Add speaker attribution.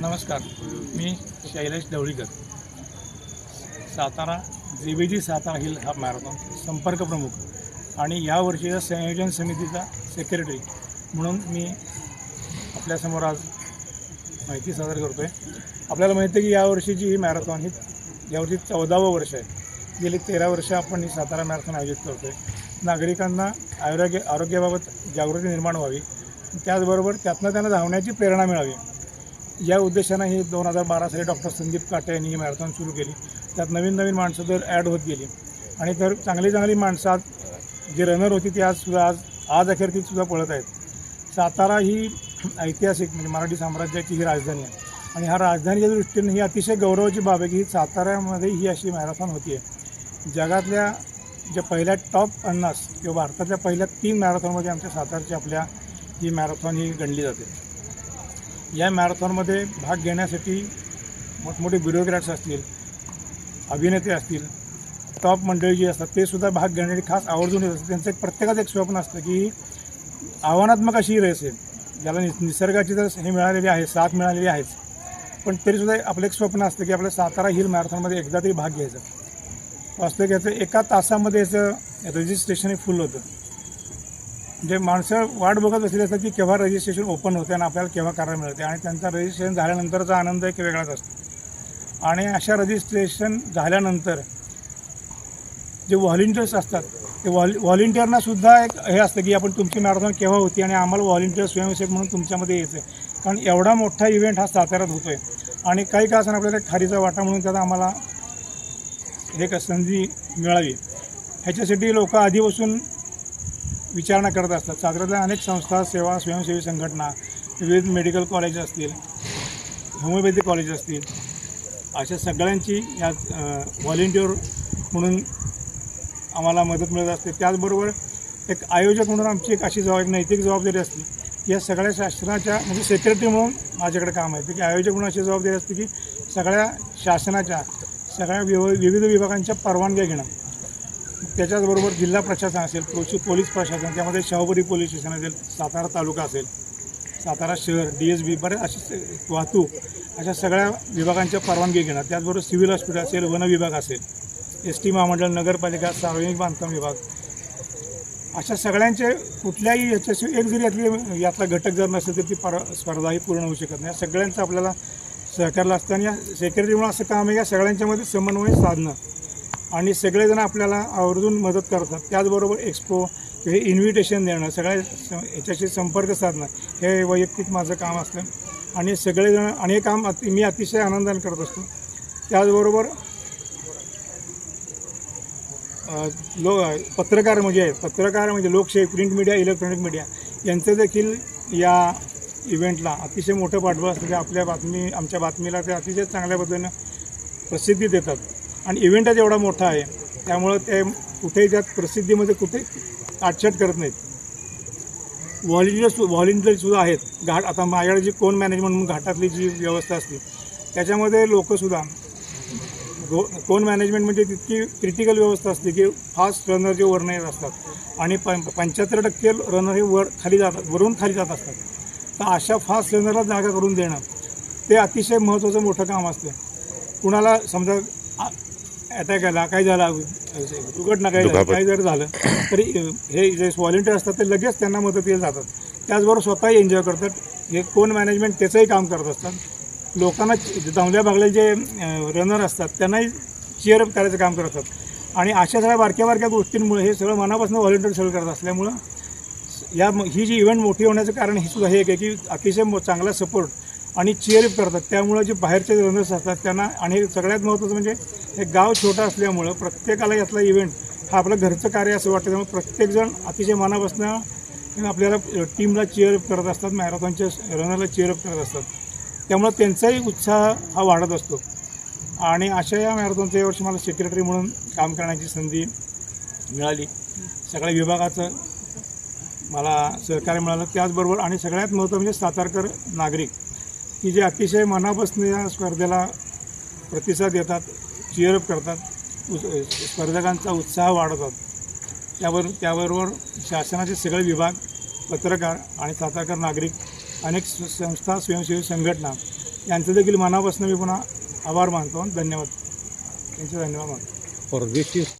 Speaker 1: नमस्कार मी Shailesh Dhavalikar Satara JBG Satara hill हा मॅरेथॉन संपर्क प्रमुख आणि या वर्षीच्या संयोजन समितीचा सेक्रेटरी म्हणून मी आपल्यासमोर आज माहिती सादर करतो आहे आपल्याला माहिती आहे की यावर्षीची ही मॅरेथॉन ही यावर्षी चौदावं वर्ष आहे. गेली तेरा वर्ष आपण ही सातारा मॅरेथॉन आयोजित करतो आहे नागरिकांना आरोग्य आरोग्याबाबत जागृती निर्माण व्हावी. त्याचबरोबर त्यातनं त्यांना धावण्याची प्रेरणा मिळावी. या उद्देशानं ही दोन हजार बारा साली डॉक्टर संदीप काटे यांनी ही मॅरेथॉन सुरू केली. त्यात नवीन नवीन माणसं तर ॲड होत गेली. आणि तर चांगली चांगली माणसं आज जी रनर होती ती आज सुद्धा आज आज अखेर ती सुद्धा पळत आहेत. सातारा ही ऐतिहासिक म्हणजे मराठी साम्राज्याची ही राजधानी आहे. आणि ह्या राजधानीच्या दृष्टीने ही अतिशय गौरवाची बाब आहे की ही साताऱ्यामध्ये ही अशी मॅरेथॉन होती आहे जगातल्या ज्या पहिल्या टॉप पन्नास किंवा भारतातल्या पहिल्या तीन मॅरेथॉनमध्ये आमच्या सातारची आपल्या ही मॅरेथॉन ही गणली जाते. या मॅरेथॉनमध्ये भाग घेण्यासाठी मोठमोठे ब्युरोक्रॅट्स असतील अभिनेते असतील टॉप मंडळी जी असतात ते सुद्धा भाग घेण्यासाठी खास आवर्जून येत असतात. त्यांचं एक प्रत्येकाचं एक स्वप्न असतं की आव्हानात्मक अशी ही रेस आहे. ज्याला नि निसर्गाची तर हे मिळालेली आहे साथ मिळालेली आहेच. पण तरीसुद्धा आपलं एक स्वप्न असतं की आपल्या सातारा हिल मॅरेथॉनमध्ये एकदा तरी भाग घ्यायचा. वास्तविक याचं एका तासामध्ये याचं रजिस्ट्रेशन हे फुल होतं. जे माणसं वाट बघत असलेली असतात की केव्हा रजिस्ट्रेशन ओपन होते आणि आपल्याला केव्हा करायला मिळते आणि त्यांचा रजिस्ट्रेशन झाल्यानंतरचा आनंद एक वेगळाच असतो. आणि अशा रजिस्ट्रेशन झाल्यानंतर जे व्हॉलेंटियर्स असतात ते व्हॉल व्हॉलेंटियरनासुद्धा एक हे असतं की आपण तुमची मॅरेथॉन केव्हा होती आणि आम्हाला व्हॉलेंटियर स्वयंसेवक म्हणून तुमच्यामध्ये यायचं आहे कारण एवढा मोठा इव्हेंट हा साताऱ्यात होतो आहे आणि काही का असं आपल्याला खारीचा वाटा म्हणून त्याचा आम्हाला एक संधी मिळावी ह्याच्यासाठी लोक आधीपासून विचारणा करत असतात. साताऱ्यातल्या अनेक संस्था सेवा स्वयंसेवी संघटना विविध मेडिकल कॉलेज असतील होमिओपॅथी कॉलेज असतील अशा सगळ्यांची या व्हॉलेंटिअर म्हणून आम्हाला मदत मिळत असते. त्याचबरोबर एक आयोजक म्हणून आमची एक अशी जबाब एक नैतिक जबाबदारी असते या सगळ्या शासनाच्या म्हणजे सेक्रेटरी म्हणून माझ्याकडे काम आहे. की आयोजक म्हणून अशी जबाबदारी असते की सगळ्या शासनाच्या सगळ्या विव विविध विभागांच्या परवानग्या घेणं. त्याच्याचबरोबर जिल्हा प्रशासन असेल पोलीस पोलीस प्रशासन त्यामध्ये शाहूबरी पोलीस स्टेशन असेल सातारा तालुका असेल सातारा शहर डी एस बी बरेच अशी वाहतूक अशा सगळ्या विभागांच्या परवानगी घेणं त्याचबरोबर सिव्हिल हॉस्पिटल असेल वन विभाग असेल एस टी महामंडळ नगरपालिका सार्वजनिक बांधकाम विभाग अशा सगळ्यांचे कुठल्याही याच्याशी एक जरी यातली यातला घटक जर नसेल तर ती पर स्पर्धाही पूर्ण होऊ शकत नाही. सगळ्यांचं आपल्याला सहकार्य असतं आणि या सेक्रेटरीमुळे असं काम आहे या सगळ्यांच्यामध्ये समन्वय साधणं. आणि सगळेजण आपल्याला आवर्जून मदत करतात. त्याचबरोबर एक्सपो हे इन्व्हिटेशन देणं सगळ्या स- संपर्क साधणं हे वैयक्तिक माझं काम असतं. आणि सगळेजण आणि हे काम अति मी अतिशय आनंदाने करत असतो. त्याचबरोबर लो पत्रकार म्हणजे आहेत पत्रकार म्हणजे लोकशाही प्रिंट मीडिया इलेक्ट्रॉनिक मीडिया यांचं देखील या इव्हेंटला अतिशय मोठं पाठबळ असतं. की आपल्या बातमी आमच्या बातमीला ते अतिशय चांगल्या पद्धतीनं प्रसिद्धी देतात. आणि इव्हेंटच एवढा मोठा आहे. त्यामुळं ते कुठेही त्यात प्रसिद्धीमध्ये कुठे आटछाट करत नाहीत. व्हॉलिंटियर्स व्हॉलिंटियरसुद्धा आहेत. घाट आता माझ्याकडे जी कोण मॅनेजमेंट म्हणून घाटातली जी व्यवस्था असते त्याच्यामध्ये लोकंसुद्धा गो कोण मॅनेजमेंट म्हणजे तितकी क्रिटिकल व्यवस्था असते की फास्ट रनर जे वरनं येत असतात आणि पं पंच्याहत्तर टक्के रनर हे वर खाली जातात वरून खाली जात असतात. तर अशा फास्ट रनरला जागा करून देणं ते अतिशय महत्त्वाचं मोठं काम असतं. कुणाला समजा अटॅक आला काय झाला? दुर्घटना काय झाली? काय जर झालं तरी हे जे व्हॉलेंटियर असतात ते लगेच त्यांना मदतीला जातात. त्याचबरोबर स्वतःही एन्जॉय करतात. हे कोण मॅनेजमेंट त्याचंही काम करत असतात. लोकांना चांगल्या भागले जे रनर असतात त्यांनाही चिअरअप करायचं काम करतात आणि अशा सगळ्या बारक्या बारक्या गोष्टींमुळे हे सगळं मनापासून व्हॉलेंटियर सगळं करत असल्यामुळं या ही जी इव्हेंट मोठी होण्याचं कारण हे सुद्धा हे एक आहे की अतिशय मो- चांगला सपोर्ट आणि चिअरअप करतात. त्यामुळं जे बाहेरचे रनर्स असतात त्यांना आणि सगळ्यात महत्त्वाचं म्हणजे हे गाव छोटं असल्यामुळं प्रत्येकाला यातला इव्हेंट हा आपलं घरचं कार्य असं वाटतं. त्यामुळे प्रत्येकजण अतिशय मनापासून आपल्याला टीमला चिअरअप करत असतात मॅरेथॉनच्या रनरला चिअरअप करत असतात. त्यामुळं त्यांचाही उत्साह हा वाढत असतो. आणि अशा या मॅरेथॉनचं यावर्षी मला सेक्रेटरी म्हणून काम करण्याची संधी मिळाली. सगळ्या विभागाचं मला सहकार्य मिळालं. त्याचबरोबर आणि सगळ्यात महत्त्व म्हणजे सातारकर नागरिक. की जे अतिशय मनापासून या स्पर्धेला प्रतिसाद देतात चिअरअप करतात उस स्पर्धकांचा उत्साह वाढवतात. त्यावर त्याबरोबर शासनाचे सगळे विभाग पत्रकार आणि सातारकर नागरिक अनेक संस्था स्वयंसेवी संघटना यांचं देखील मनापासून मी पुन्हा आभार मानतो. धन्यवाद. त्यांचे धन्यवाद मानतो.
Speaker 2: परदेशी